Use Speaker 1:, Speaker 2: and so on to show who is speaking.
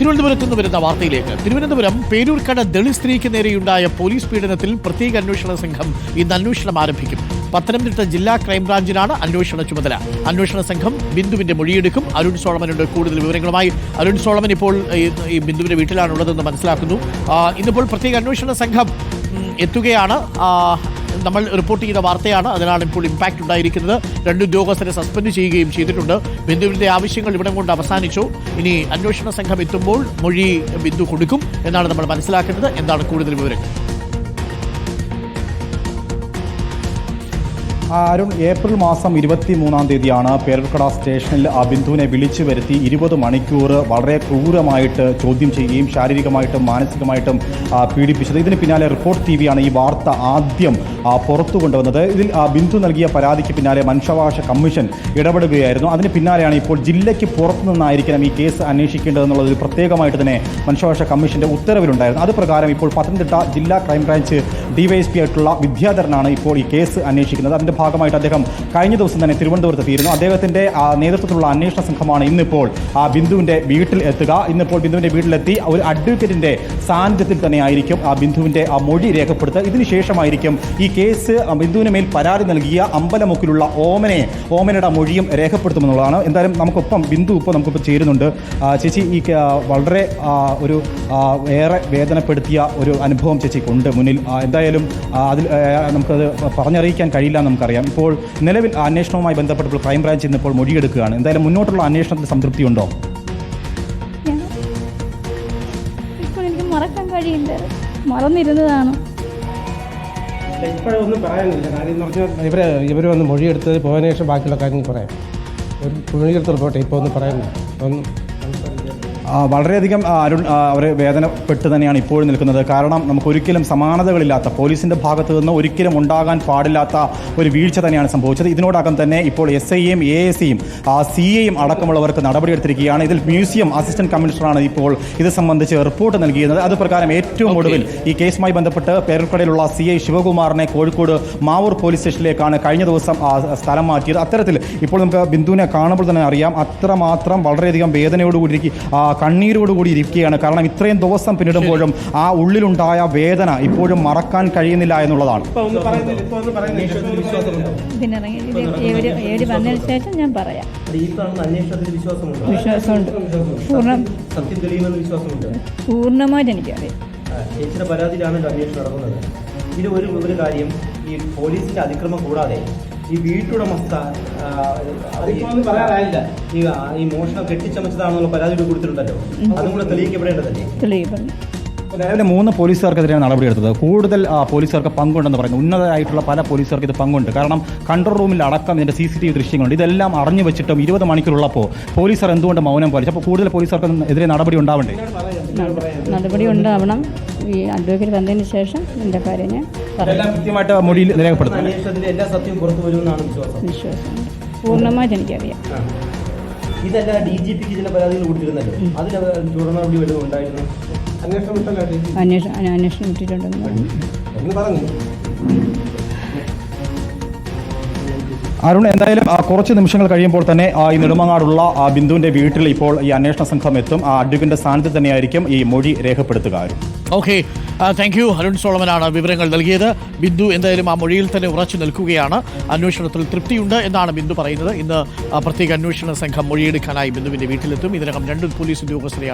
Speaker 1: തിരുവനന്തപുരത്ത് നിന്ന് വരുന്ന വാർത്തയിലേക്ക്. തിരുവനന്തപുരം പേരൂർക്കട ദളിത് സ്ത്രീക്ക് നേരെയുണ്ടായ പോലീസ് പീഡനത്തിൽ പ്രത്യേക അന്വേഷണ സംഘം ഇന്ന് അന്വേഷണം ആരംഭിക്കും. പത്തനംതിട്ട ജില്ലാ ക്രൈംബ്രാഞ്ചിനാണ് അന്വേഷണ ചുമതല. അന്വേഷണ സംഘം ബിന്ദുവിന്റെ മൊഴിയെടുക്കും. അരുൺ സോളമനുണ്ട്. കൂടുതൽ വിവരങ്ങളുമായി അരുൺ സോളമൻ ഇപ്പോൾ ഈ- ബിന്ദുവിന്റെ വീട്ടിലാണുള്ളതെന്ന് മനസ്സിലാക്കുന്നു. ഇന്നിപ്പോൾ പ്രത്യേക അന്വേഷണ സംഘം എത്തുകയാണ്. നമ്മൾ റിപ്പോർട്ട് ചെയ്ത വാർത്തയാണ്. അതിനാണ് ഇപ്പോൾ ഇമ്പാക്റ്റ് ഉണ്ടായിരിക്കുന്നത്. രണ്ട് ഉദ്യോഗസ്ഥരെ സസ്പെൻഡ് ചെയ്യുകയും ചെയ്തിട്ടുണ്ട്. ബിന്ദുവിന്റെ ആവശ്യങ്ങൾ ഇവിടെ കൊണ്ട് അവസാനിച്ചു. ഇനി അന്വേഷണ സംഘം എത്തുമ്പോൾ മൊഴി ബിന്ദു കൊടുക്കും എന്നാണ് നമ്മൾ മനസ്സിലാക്കുന്നത് എന്താണ് കൂടുതൽ വിവരങ്ങൾ?
Speaker 2: അരുൺ ഏപ്രിൽ മാസം ഇരുപത്തി മൂന്നാം തീയതിയാണ് പേരക്കട സ്റ്റേഷനിൽ ആ വിളിച്ചു വരുത്തി ഇരുപത് മണിക്കൂർ വളരെ ക്രൂരമായിട്ട് ചോദ്യം ചെയ്യുകയും ശാരീരികമായിട്ടും മാനസികമായിട്ടും പീഡിപ്പിച്ചത്. ഇതിന് പിന്നാലെ റിപ്പോർട്ട് ടി വിയാണ് ഈ വാർത്ത ആദ്യം പുറത്തു കൊണ്ടുവന്നത്. ഇതിൽ ബിന്ദു നൽകിയ പരാതിക്ക് പിന്നാലെ മനുഷ്യാവകാശ കമ്മീഷൻ ഇടപെടുകയായിരുന്നു. അതിന് പിന്നാലെയാണ് ഇപ്പോൾ ജില്ലയ്ക്ക് പുറത്തു നിന്നായിരിക്കണം ഈ കേസ് അന്വേഷിക്കേണ്ടതെന്നുള്ളത് പ്രത്യേകമായിട്ട് തന്നെ മനുഷ്യാവകാശ കമ്മീഷന്റെ ഉത്തരവിലുണ്ടായിരുന്നു. അത് പ്രകാരം ഇപ്പോൾ പത്തനംതിട്ട ജില്ലാ ക്രൈംബ്രാഞ്ച് ഡിവൈഎസ്പി ആയിട്ടുള്ള വിദ്യാധരനാണ് ഇപ്പോൾ ഈ കേസ് അന്വേഷിക്കുന്നത്. അതിന്റെ ഭാഗമായിട്ട് അദ്ദേഹം കഴിഞ്ഞ ദിവസം തന്നെ തിരുവനന്തപുരത്ത് എത്തിയിരുന്നു. അദ്ദേഹത്തിന്റെ നേതൃത്വത്തിലുള്ള അന്വേഷണ സംഘമാണ് ഇന്നിപ്പോൾ ആ ബിന്ദുവിന്റെ വീട്ടിൽ എത്തുക. ഇന്നിപ്പോൾ ബിന്ദുവിന്റെ വീട്ടിലെത്തി ഒരു അഡ്വക്കേറ്റിന്റെ സാന്നിധ്യത്തിൽ തന്നെയായിരിക്കും ആ ബിന്ദുവിന്റെ ആ മൊഴി രേഖപ്പെടുത്തുക. ഇതിനുശേഷമായിരിക്കും ഈ കേസ് ബിന്ദുവിന് മേൽ പരാതി നൽകിയ അമ്പലമുക്കിലുള്ള ഓമനെ ഓമനയുടെ മൊഴിയും രേഖപ്പെടുത്തുമെന്നുള്ളതാണ്. എന്തായാലും നമുക്കൊപ്പം ബിന്ദു ഇപ്പോൾ നമുക്കിപ്പോൾ ചേരുന്നുണ്ട്. ചേച്ചി ഈ വളരെ ഒരു ഏറെ വേദനപ്പെടുത്തിയ ഒരു അനുഭവം ചേച്ചിക്കുണ്ട് മുന്നിൽ. എന്തായാലും അതിൽ നമുക്കത് പറഞ്ഞറിയിക്കാൻ കഴിയില്ല എന്ന് നമുക്കറിയാം. ഇപ്പോൾ നിലവിൽ അന്വേഷണവുമായി ബന്ധപ്പെട്ടപ്പോൾ ക്രൈംബ്രാഞ്ച് ഇന്ന് ഇപ്പോൾ മൊഴിയെടുക്കുകയാണ്. എന്തായാലും മുന്നോട്ടുള്ള അന്വേഷണത്തിൽ സംതൃപ്തി
Speaker 3: ഉണ്ടോ ഇപ്പോൾ എനിക്ക് മറക്കാൻ കഴിയില്ല. മറന്നിരുന്നതാണ്.
Speaker 4: ഇപ്പോഴൊന്നും പറയാനില്ല. കാര്യം എന്ന് പറഞ്ഞാൽ ഇവർ ഇവർ വന്ന് മൊഴിയെടുത്തത് പോയതിനു ശേഷം ബാക്കിയുള്ള കാര്യങ്ങൾ പറയാം. ഒരു മൊഴിയെടുത്ത് റിപ്പോർട്ട് ഇപ്പോൾ ഒന്നും പറയാനില്ല. ഒന്നും
Speaker 2: വളരെയധികം അരുൺ അവർ വേദനപ്പെട്ട് തന്നെയാണ് ഇപ്പോഴും നിൽക്കുന്നത്. കാരണം നമുക്ക് ഒരിക്കലും സമാനതകളില്ലാത്ത പോലീസിന്റെ ഭാഗത്തു നിന്ന് ഒരിക്കലും ഉണ്ടാകാൻ പാടില്ലാത്ത ഒരു വീഴ്ച തന്നെയാണ് സംഭവിച്ചത്. ഇതിനോടകം തന്നെ ഇപ്പോൾ എസ് ഐയും എ എസ് സിയും സി എയും അടക്കമുള്ളവർക്ക് നടപടിയെടുത്തിരിക്കുകയാണ്. ഇതിൽ മ്യൂസിയം അസിസ്റ്റന്റ് കമ്മീഷണറാണ് ഇപ്പോൾ ഇത് സംബന്ധിച്ച് റിപ്പോർട്ട് നൽകിയിരുന്നത്. അത് പ്രകാരം ഏറ്റവും ഒടുവിൽ ഈ കേസുമായി ബന്ധപ്പെട്ട് പേരക്കടയിലുള്ള സി ഐ ശിവകുമാറിനെ കോഴിക്കോട് മാവൂർ പോലീസ് സ്റ്റേഷനിലേക്കാണ് കഴിഞ്ഞ ദിവസം സ്ഥലം മാറ്റിയത്. അത്തരത്തിൽ ഇപ്പോൾ നമുക്ക് ബിന്ദുവിനെ കാണുമ്പോൾ തന്നെ അറിയാം. അത്രമാത്രം വളരെയധികം വേദനയോടുകൂടി കണ്ണീരോടുകൂടി ഇരിക്കുകയാണ്. കാരണം ഇത്രയും ദിവസം പിന്നിടുമ്പോഴും ആ ഉള്ളിലുണ്ടായ വേദന ഇപ്പോഴും മറക്കാൻ കഴിയുന്നില്ല എന്നുള്ളതാണ്.
Speaker 3: വന്നതിന് ശേഷം ഞാൻ പറയാം.
Speaker 5: വിശ്വാസമുണ്ട്?
Speaker 3: പൂർണമായിട്ട് എനിക്കറിയാം
Speaker 5: ചേച്ചിയുടെ പരാതിയിലാണ് അന്വേഷണം നടക്കുന്നത്. ഇതിൽ ഒരു ഒരു കാര്യം ഈ പോലീസിന്റെ അതിക്രമം കൂടാതെ ഈ വീട്ടുടമസ്ഥ ആ, അത് ഈ-
Speaker 4: പറയാറായില്ല
Speaker 5: ഈ മോഷണം കെട്ടിച്ചമച്ചതാണെന്നുള്ള പരാതി കൂടി കൊടുത്തിട്ടുണ്ടല്ലോ. അതും കൂടെ തെളിയിക്കപ്പെടേണ്ടതല്ലേ?
Speaker 2: രാവിലെ മൂന്ന് പോലീസുകാർക്കെതിരെയാണ് നടപടിയെടുത്തത് കൂടുതൽ പോലീസുകാർക്ക് പങ്കുണ്ടെന്ന് പറയുന്നു. ഉന്നതരായിട്ടുള്ള പല പോലീസുകാർക്ക് ഇത് പങ്കുണ്ട്. കാരണം കൺട്രോൾ റൂമിൽ അടക്കം ഇതിന്റെ സി സി ടി വി ദൃശ്യങ്ങളുണ്ട്. ഇതെല്ലാം അറിഞ്ഞു വെച്ചിട്ടും ഇരുപത് മണിക്കൂറുള്ളപ്പോൾ പോലീസുകാർ എന്തുകൊണ്ട് മൗനം പാലിച്ചു? അപ്പോൾ കൂടുതൽ പോലീസുകാർക്ക് എതിരെ നടപടി ഉണ്ടാവണ്ടേ?
Speaker 3: നടപടി ഉണ്ടാവണം. ഈ അഡ്വക്കേറ്റ് വന്നതിന് ശേഷം എന്റെ കാര്യം ഞാൻ
Speaker 2: കൃത്യമായിട്ട് മൊഴിയിൽ രേഖപ്പെടുത്തും
Speaker 5: അന്വേഷണത്തിൽ എല്ലാ സത്യവും പുറത്തു വരുമെന്നാണ് വിശ്വാസം.
Speaker 3: വിശ്വാസം. പൂർണമായിട്ട് എനിക്കറിയാം.
Speaker 5: ഇതല്ല ഡി ജി പിക്ക് ഇതിന്റെ പരാതികൾ കൊടുത്തിരുന്നല്ലോ. അതിന് തുടർ നടപടി വല്ലതും ഉണ്ടായിരുന്നു?
Speaker 4: അന്വേഷണം
Speaker 3: അന്വേഷണം അന്വേഷണം വിട്ടിട്ടുണ്ടെന്ന് പറഞ്ഞു
Speaker 4: പറഞ്ഞു
Speaker 2: അരുൺ എന്തായാലും കുറച്ച് നിമിഷങ്ങൾ കഴിയുമ്പോൾ തന്നെ ഈ നെടുമങ്ങാടുള്ള ബിന്ദുവിന്റെ വീട്ടിൽ ഇപ്പോൾ ഈ അന്വേഷണ സംഘം എത്തും. ആ അഡ്വക്കിന്റെ സ്ഥാനത്ത് തന്നെയായിരിക്കും ഈ മൊഴി രേഖപ്പെടുത്തുക
Speaker 1: ഓക്കെ. താങ്ക് യു അരുൺ സോളമനാണ് വിവരങ്ങൾ നൽകിയത്. ബിന്ദു എന്തായാലും ആ മൊഴിയിൽ തന്നെ ഉറച്ചു നിൽക്കുകയാണ്. അന്വേഷണത്തിൽ തൃപ്തിയുണ്ട് എന്നാണ് ബിന്ദു പറയുന്നത്. ഇന്ന് പ്രത്യേക അന്വേഷണ സംഘം മൊഴിയെടുക്കാനായി ബിന്ദുവിന്റെ വീട്ടിലെത്തും. ഇതിനകം രണ്ട് പോലീസ് ഉദ്യോഗസ്ഥരെ